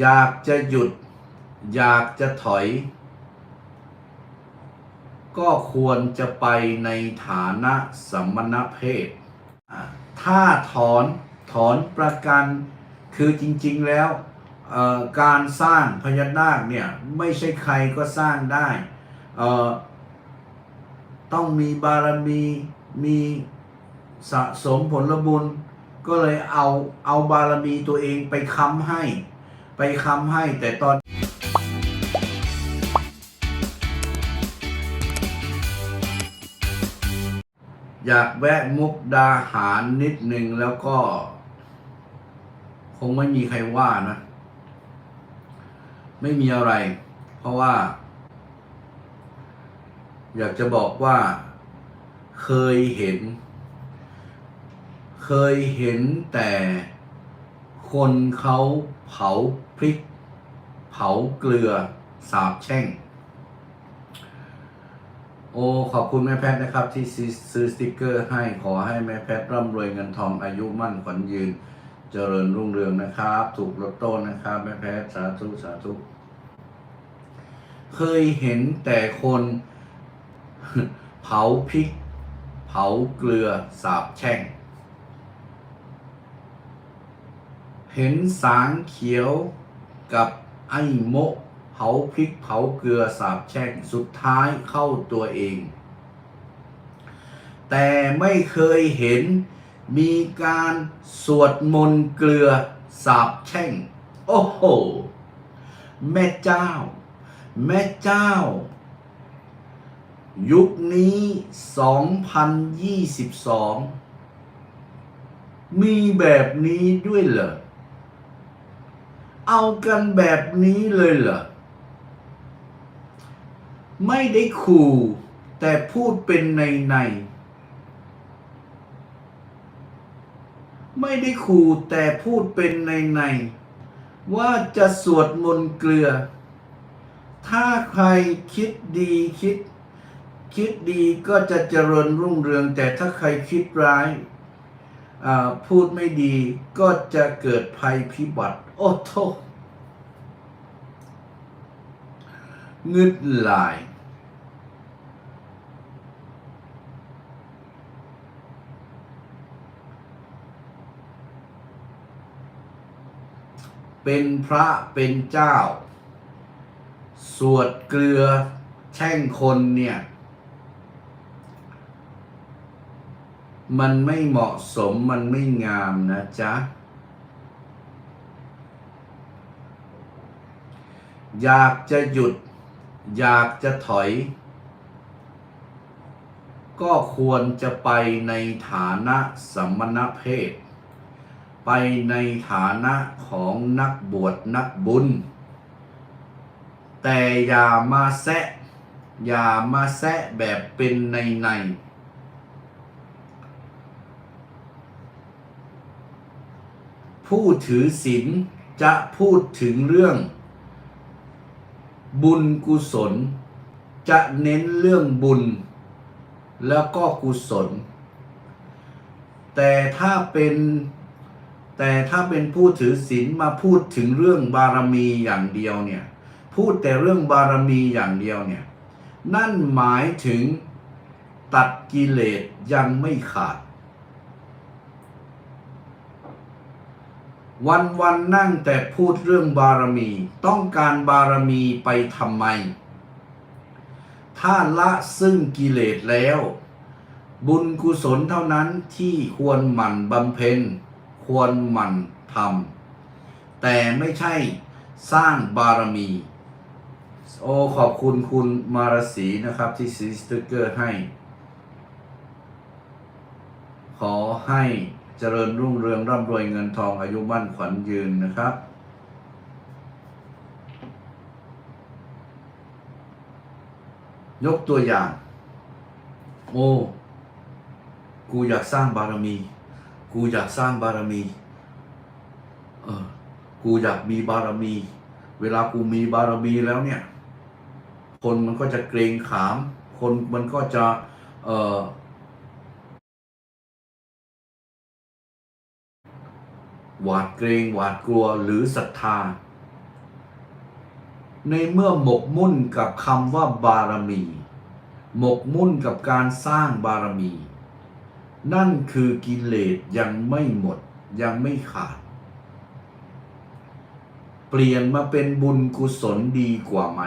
อยากจะหยุด อยากจะถอย ก็ควรจะไปในฐานะสมณเพศอะถ้าถอนถอนประกันคือจริงๆแล้วการสร้างพญานาคเนี่ย ไม่ใช่ใครก็สร้างได้ ต้องมีบารมีมีสะสมผลบุญ ก็เลยเอาเอาบารมีตัวเองไปค้ำให้ ไปค้ำให้แต่ตอนอยากแวะมุกดาหารนิดหนึ่งแล้วก็ คงไม่มีใครว่านะ ไม่มีอะไร เพราะว่า อยากจะบอกว่า เคยเห็น เคยเห็นแต่ คนเขาเผาพริก เผาเกลือสาบแช่ง โอ้ขอบคุณแม่แพทย์นะครับ ที่ซื้อสติกเกอร์ให้ขอให้แม่แพทย์ร่ำรวยเงินทองอายุมั่นขวัญยืน เจริญรุ่งเรืองนะครับ ถูกลอตโต้นะครับ แม่แพทย์สาธุสาธุเคยเห็นแต่คนเผาพริก เผาเกลือสาบแช่ง เห็นสางเขียวกับไอ้โมะเผาพริกเผาเกลือสาบแช่งสุดท้ายเข้าตัวเอง แต่ไม่เคยเห็นมีการสวดมนต์เกลือสาบแช่ง โอ้โห แม่เจ้า แม่เจ้า ยุคนี้ 2022 มีแบบนี้ด้วยเหรอ เอากันแบบนี้เลยเหรอ ไม่ได้ขู่แต่พูดเป็นในใน ไม่ได้ขู่แต่พูดเป็นในใน ว่าจะสวดมนต์เกลือ ถ้าใครคิดดีคิด คิดดีก็จะเจริญรุ่งเรือง แต่ถ้าใครคิดร้าย พูดไม่ดีก็จะเกิดภัยพิบัติ โอ้โทงึดหลาย เป็นพระเป็นเจ้า สวดเกลือแช่งคนเนี่ย มันไม่เหมาะสมมันไม่งามนะจ๊ะ อยากจะหยุด อยากจะถอย ก็ควรจะไปในฐานะสมณเพศ ไปในฐานะของนักบวชนักบุญ แต่อย่ามาแซะอย่ามาแซะแบบเป็นในใน ผู้ถือศีลจะพูดถึงเรื่อง บุญกุศล จะเน้นเรื่องบุญ แล้วก็กุศล แต่ถ้าเป็นแต่ถ้าเป็นผู้ถือศีลมาพูดถึงเรื่องบารมีอย่างเดียวเนี่ยพูดแต่เรื่องบารมีอย่างเดียวเนี่ยนั่นหมายถึงตัดกิเลสยังไม่ขาด วันวันนั่งแต่พูดเรื่องบารมี ต้องการบารมีไปทำไม ถ้าละซึ่งกิเลสแล้ว บุญกุศลเท่านั้นที่ควรหมั่นบำเพ็ญ ควรหมั่นทำแต่ไม่ใช่สร้างบารมี โอ้ขอบคุณคุณมารสีนะครับที่ซื้อสติกเกอร์ให้ ขอให้ เจริญรุ่งเรืองร่ำรวยเงินทองอายุมั่นขวัญยืนนะครับ ยกตัวอย่าง โอ้กูอยากสร้างบารมี กูอยากสร้างบารมีเออกูอยากมีบารมี เวลากูมีบารมีแล้วเนี่ย คนมันก็จะเกรงขาม คนมันก็จะ เออ หวาดเกรงหวาดกลัวหรือศรัทธา ในเมื่อหมกมุ่นกับคำว่าบารมี หมกมุ่นกับการสร้างบารมี นั่นคือกิเลสยังไม่หมดยังไม่ขาด เปลี่ยนมาเป็นบุญกุศลดีกว่าไหม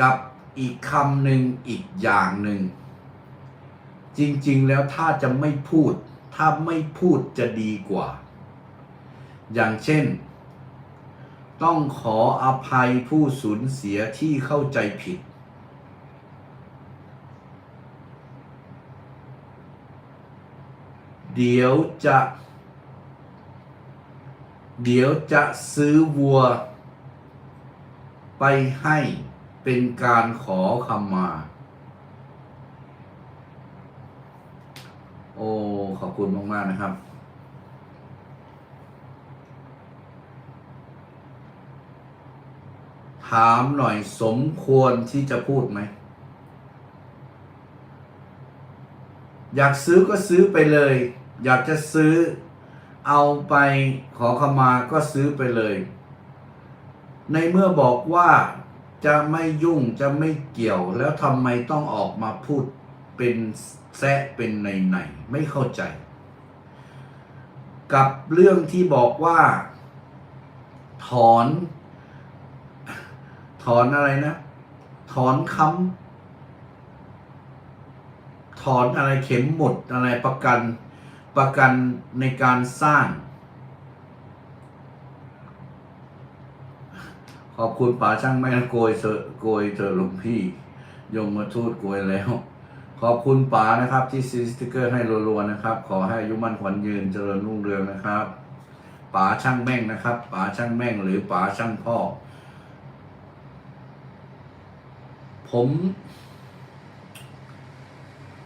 กับอีกคำหนึ่งอีกอย่างหนึ่ง จริงๆ แล้วถ้าจะไม่พูด ถ้าไม่พูดจะดีกว่า อย่างเช่น ต้องขออภัยผู้สูญเสียที่เข้าใจผิด เดี๋ยวจะ เดี๋ยวจะซื้อวัว ไปให้เป็นการขอคำมา โอ้ ขอบคุณมาก ๆ นะครับ ถามหน่อยสมควรที่จะพูดไหม อยากซื้อก็ซื้อไปเลย อยากจะซื้อเอาไปขอขมาก็ซื้อไปเลย ในเมื่อบอกว่าจะไม่ยุ่งจะไม่เกี่ยวแล้วทำไมต้องออกมาพูด เป็นแซะเป็นในในไม่เข้าใจ กับเรื่องที่บอกว่า ถอน ถอนอะไรนะ ถอนคำถอนอะไรเข็มหมดอะไรประกันประกันในการสร้าง ขอบคุณป๋าช่างแม่โกยเธอโกยเธอหลวงพี่ยมมาทูตโกยแล้ว ขอบคุณป๋านะครับ ที่ซื้อสติกเกอร์ให้รัวๆนะครับ ขอให้อายุมั่นขวัญยืนเจริญรุ่งเรืองนะครับป๋าช่างแม่งนะครับป๋าช่างแม่งหรือป๋าช่างพ่อ ผม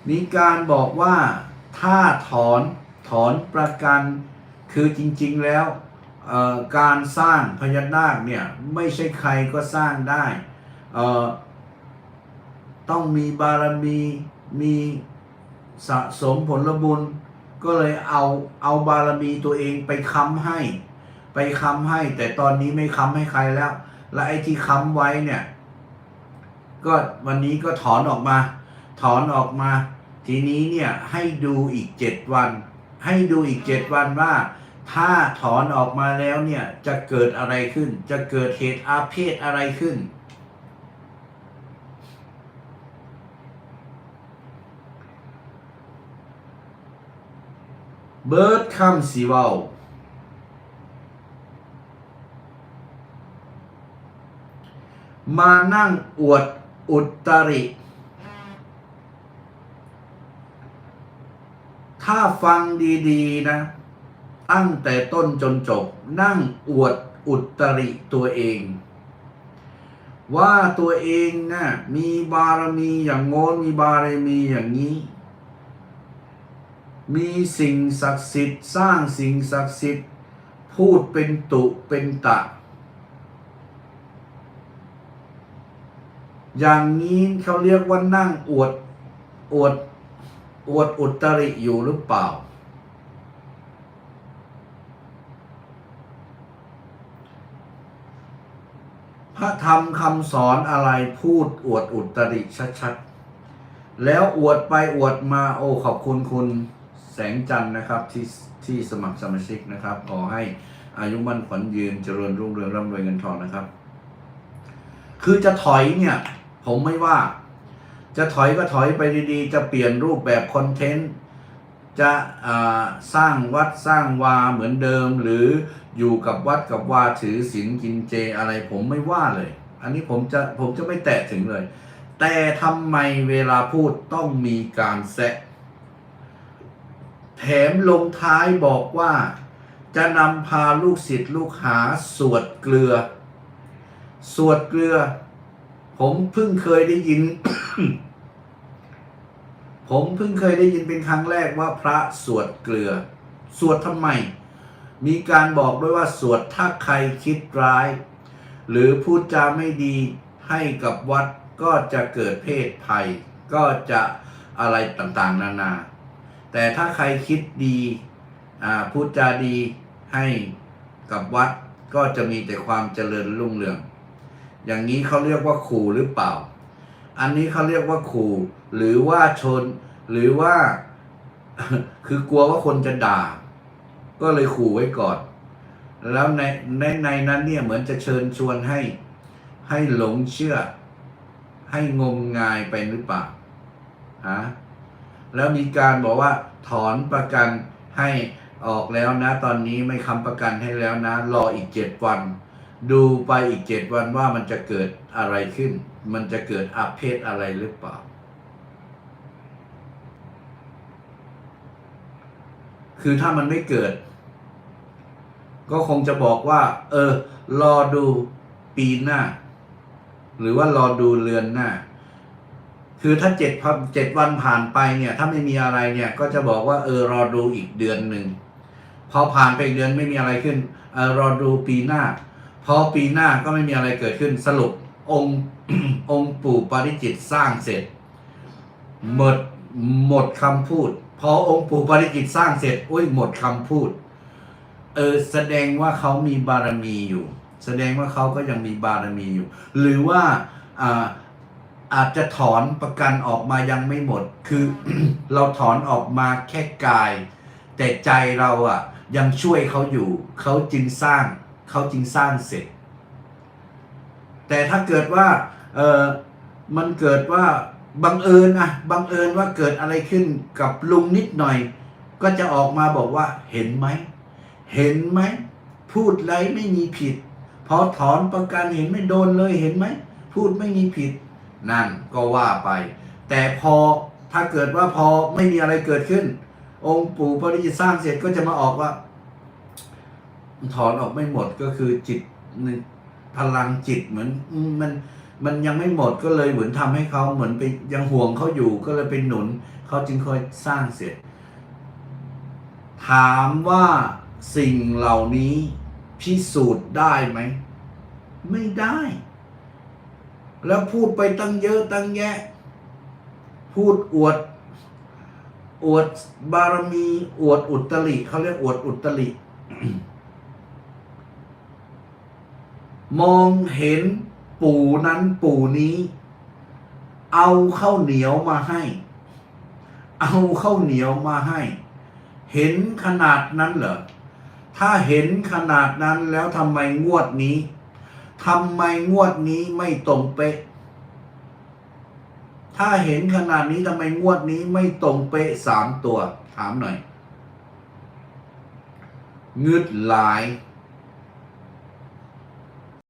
มีการบอกว่าถ้าถอนถอนประกันคือจริง ๆแล้วการสร้างพญานาคเนี่ย ไม่ใช่ใครก็สร้างได้ ต้องมีบารมี มีสะสมผลบุญ ก็เลยเอาเอาบารมีตัวเองไปค้ำให้ ไปค้ำให้ แต่ตอนนี้ไม่ค้ำให้ใครแล้ว และไอ้ที่ค้ำไว้เนี่ย ก็วันนี้ก็ถอนออกมา ถอนออกมา ทีนี้เนี่ยให้ดูอีกเจ็ดวัน ให้ดูอีกเจ็ดวันว่าถ้าถอนออกมาแล้วเนี่ยจะเกิดอะไรขึ้น จะเกิดเหตุอาเพศอะไรขึ้น เบิร์ดคำสีเวามานั่งอวดอุตริ ถ้าฟังดีๆนะ ตั้งแต่ต้นจนจบ นั่งอวดอุตริตัวเอง ว่าตัวเองนะ่ะมีบารมีอย่างโน้นมีบารมีอย่างนี้ มีสิ่งศักดิ์สิทธิ์ สร้างสิ่งศักดิ์สิทธิ์ พูดเป็นตุเป็นตะ อย่างนี้เขาเรียกว่านั่งอวดอวดอวดอุตริอยู่หรือเปล่า พระธรรมคำสอนอะไรพูดอวดอุตริชัดๆ แล้วอวดไปอวดมาโอ้ขอบคุณคุณ แสงจันทร์นะครับที่ที่สมัครสมาชิกนะครับ ขอให้อายุมั่นขวัญยืนเจริญรุ่งเรืองร่ำรวยเงินทองนะครับ คือจะถอยเนี่ย ผมไม่ว่า จะถอยก็ถอยไปดีๆ จะเปลี่ยนรูปแบบคอนเทนต์จะสร้างวัดสร้างวาเหมือนเดิม หรืออยู่กับวัดกับวาถือศีลกินเจอะไรผมไม่ว่าเลย อันนี้ผมจะผมจะไม่แตะถึงเลย แต่ทำไมเวลาพูดต้องมีการแซะ แถมลงท้ายบอกว่า จะนำพาลูกศิษย์ลูกหาสวดเกลือ สวดเกลือ ผมเพิ่งเคยได้ยิน ผมเพิ่งเคยได้ยินเป็นครั้งแรกว่าพระสวดเกลือ สวดทำไม มีการบอกด้วยว่าสวดถ้าใครคิดร้าย หรือพูดจาไม่ดีให้กับวัดก็จะเกิดเพศภัย ก็จะอะไรต่างๆ นานา แต่ถ้าใครคิดดีอ่าพูดจาดีให้กับวัดก็จะมีแต่ความเจริญรุ่งเรือง อย่างนี้เขาเรียกว่าขู่หรือเปล่า อันนี้เขาเรียกว่าขู่ หรือว่าชน หรือว่า คือกลัวว่าคนจะด่า ก็เลยขู่ไว้ก่อน แล้วในในในนั้นเนี่ยเหมือนจะเชิญชวนให้ ให้หลงเชื่อ ให้งมงายไปหรือเปล่าฮะ แล้วมีการบอกว่าถอนประกันให้ออกแล้วนะ ตอนนี้ไม่ค้ำประกันให้แล้วนะ รออีกเจ็ดวัน ดูไปอีกเจ็ดวันว่ามันจะเกิดอะไรขึ้น มันจะเกิดอาเพศอะไรหรือเปล่า คือถ้ามันไม่เกิด ก็คงจะบอกว่า เออ รอดูปีหน้า หรือว่ารอดูเรือนหน้า คือถ้าเจ็ดพันเจ็ดวันผ่านไปเนี่ย ถ้าไม่มีอะไรเนี่ย ก็จะบอกว่าเออรอดูอีกเดือนหนึ่งพอผ่านไปอีกเดือนไม่มีอะไรขึ้นเออรอดูปีหน้า พอปีหน้าก็ไม่มีอะไรเกิดขึ้นสรุปองค์องค์ปู่ปาริจิตสร้างเสร็จ หมดหมดคำพูด พอองค์ปู่ปาริจิตสร้างเสร็จอุ้ยหมดคำพูด เออแสดงว่าเขามีบารมีอยู่ แสดงว่าเขาก็ยังมีบารมีอยู่ หรือว่าอ่า อาจจะถอนประกันออกมายังไม่หมด คือเราถอนออกมาแค่กาย แต่ใจเราอะ ยังช่วยเขาอยู่ เขาจึงสร้าง เขาจึงสร้างเสร็จ แต่ถ้าเกิดว่าเออมันเกิดว่าบังเอิญอะบังเอิญว่าเกิดอะไรขึ้นกับลุงนิดหน่อย ก็จะออกมาบอกว่า เห็นไหม เห็นไหม พูดไรไม่มีผิดพอถอนประกันเห็นไม่โดนเลยเห็นไหม พูดไม่มีผิด นั่นก็ว่าไป แต่พอถ้าเกิดว่าพอไม่มีอะไรเกิดขึ้น องค์ปู่ปริจิตสร้างเสร็จก็จะมาออกว่าถอนออกไม่หมดก็คือจิตหนึ่งพลังจิตเหมือนมมันมันยังไม่หมดก็เลยเหมือนทำให้เขาเหมือนไปยังห่วงเขาอยู่ก็เลยเป็นหนุนเขาจึงค่อยสร้างเสร็จ ถามว่าสิ่งเหล่านี้พิสูจน์ได้ไหม ไม่ได้ แล้วพูดไปตั้งเยอะตั้งแยะ พูดอวด อวดบารมีอวดอุตริเขาเรียกอวดอุตริมองเห็นปู่นั้นปู่นี้ เอาข้าวเหนียวมาให้ เอาข้าวเหนียวมาให้ เห็นขนาดนั้นเหรอ ถ้าเห็นขนาดนั้นแล้วทำไมงวดนี้ ทำไมงวดนี้ไม่ตรงเป๊ะ ถ้าเห็นขนาดนี้ทำไมงวดนี้ไม่ตรงเป๊ะสามตัว ถามหน่อย งึดหลาย